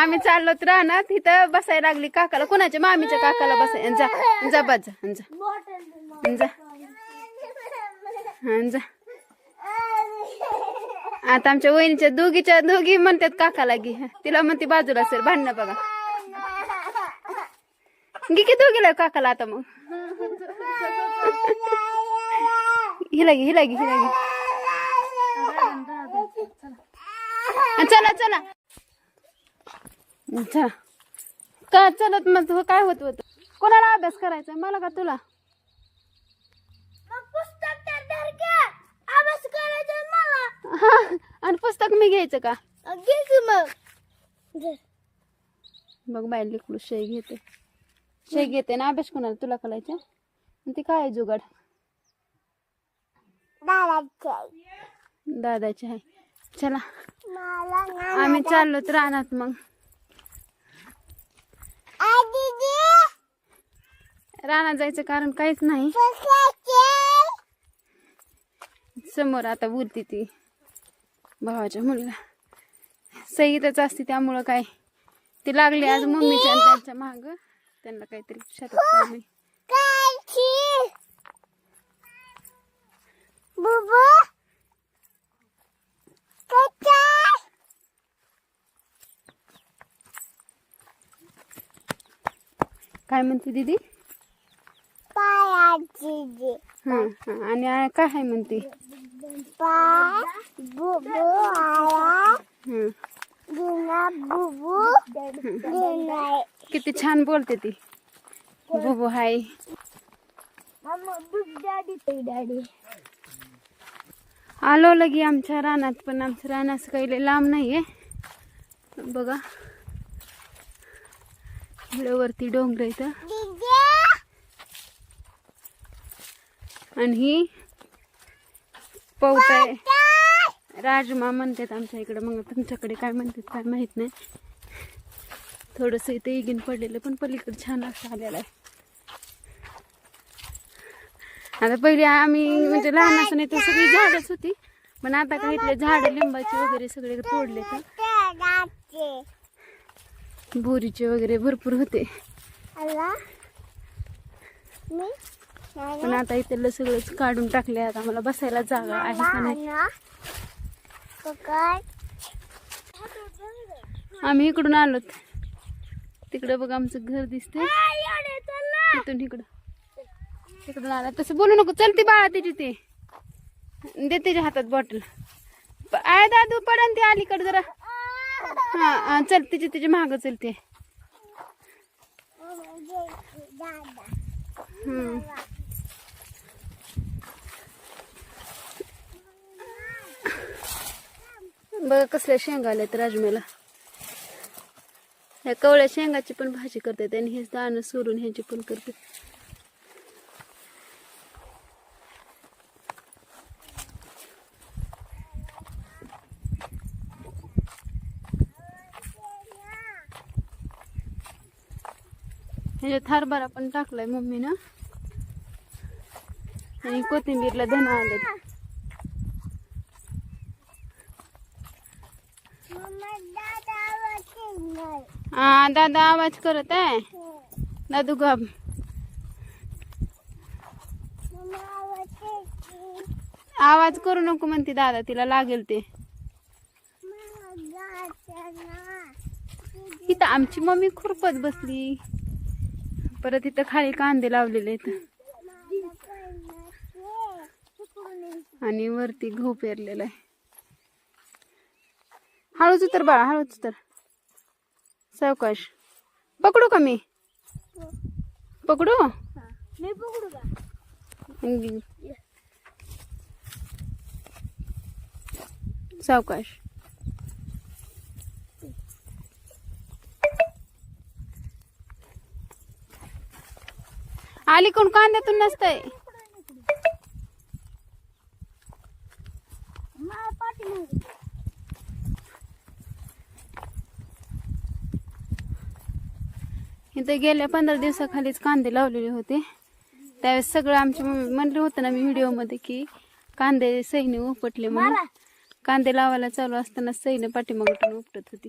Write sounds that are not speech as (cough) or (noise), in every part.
आम्ही चाललो तर राहणार तिथं बसायला लागली काकाला. कोणाच्या मामीच्या काकाला बसाय जा जा बा जा जा. जा. आता आमच्या वहिनीच्या दोघीच्या दोघी म्हणतात काकाला गी तिला म्हणते बाजूला सर भांडणं बघा. गी की दोघीला काकाला आता मग. हिला गी हिला गी हिला गी चला चला. चला का चलत मग तू? काय होत होत? कोणाला अभ्यास करायचा मला का तुला? हा आणि पुस्तक मी घ्यायचं का? बघ बाय लिकडू शे घेते. शे घेते ना अभ्यास कोणाला? तुला करायचा? आणि ते काय जुगाड? दादाचे आहे चला. आम्ही चाललो तर रानात मग. रानात जायचं कारण काहीच नाही. समोर आता बोलती ती भावाच्या मुलीला. सईतच असते त्यामुळं काय. ती लागली आज मम्मीच्या त्यांच्या माग. त्यांना काहीतरी शेतात काम आहे. काय म्हणते दीदी? हा हा. आणि काय आहे म्हणते? हं. किती छान बोलते ती. बुबू हाय. आलो लगी आमच्या रानात पण आमचं रान असं काही लय लांब नाहीये. बघा. इकडे वरती डोंगर इथं आणि ही पौत आहे राजमा म्हणतात आमच्या इकडे. मग तुमच्याकडे काय म्हणतात काय माहीत नाही. थोडंसं इथं इगिन पडलेलं पण पलीकडे छान असं आलेलं आहे. आता पहिले आम्ही म्हणजे लहान असताना इथं सगळी झाडच होती. पण आता काही इथले झाड लिंबाची वगैरे सगळे तोडले तर बोरीचे वगैरे भरपूर होते. पण आता इथलं सगळंच काढून टाकले आता मला बसायला जागा आहे का नाही? आम्ही इकडून आलो तिकडं बघ आमचं घर दिसतंय. तिथून इकडं तिकडून आला. तसं बोलू नको. चलते बाळा त्याची ते. दे त्याच्या हातात बॉटल आय दादू पडन ते अलीकडे जरा. हा चल तिची तिची महाग चलते बघा कसल्या शेंगा आल्यात राजम्याला. ह्या कवळ्या शेंगाची पण भाजी करते आणि हेच दाणं सोडून ह्याची पण करते म्हणजे ह्याच्यात हरभरा पण टाकलाय मम्मीनं. आणि कोथिंबीरला धन आले हा दादा आवाज करत आहे? दादू गाब आवाज करू नको म्हणते दादा तिला लागेल ते. इथं आमची मम्मी खुरपत बसली. परत इथं खाली कांदे लावलेले आहेत. आणि वरती गहू पेरलेला आहे. हळूच उतर बाळा हळूच उतर. सावकाश. पकडू का मी? पकडू? मी पकडू. सावकाश. कोण कांद्यातून नसतंय. इथे गेल्या पंधरा दिवसाखालीच कांदे लावलेले होते. त्यावेळेस सगळं आमच्या मम्मी म्हणलं होतं ना मी व्हिडिओमध्ये की कांदे सईने उपटले म्हणून. कांदे लावायला चालू असताना सईने पाठीमागून उपटत होती.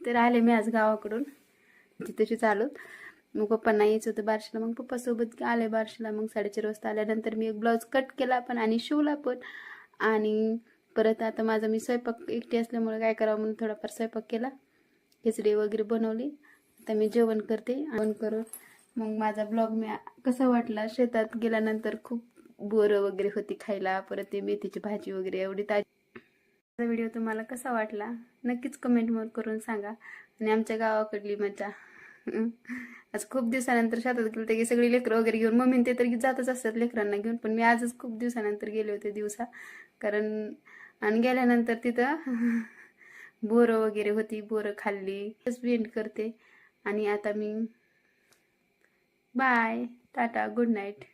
तर आले मी आज गावाकडून. तिथेशी चालूत मग पप्पांना यायचं होतं बारशीला. मग पप्पासोबत आले बारशीला. मग साडेचार वाजता आल्यानंतर मी एक ब्लाऊज कट केला पण आणि शिवला पण. आणि परत आता माझा मी स्वयंपाक एकटी असल्यामुळे काय करावं म्हणून थोडाफार स्वयंपाक केला. खिचडी वगैरे बनवली. आता मी जेवण करते. जेवण करून मग माझा ब्लॉग मी कसा वाटला? शेतात गेल्यानंतर खूप बोरं वगैरे होती खायला. परत ते मेथीची भाजी वगैरे एवढी ताजी व्हिडिओ तुम्हाला कसा वाटला नक्कीच कमेंट करून सांगा. आणि आमच्या गावाकडली मजा आज खूप दिवसानंतर शेतात गेले होते सगळी लेकरं वगैरे घेऊन मम्मी ते तर जातच असतात लेकरांना घेऊन पण मी आजच खूप दिवसानंतर गेले होते दिवसा. कारण आणि गेल्यानंतर तिथं (laughs) बोरं वगैरे होती बोरं खाल्ली पेंट करते. आणि आता मी बाय टाटा गुड नाईट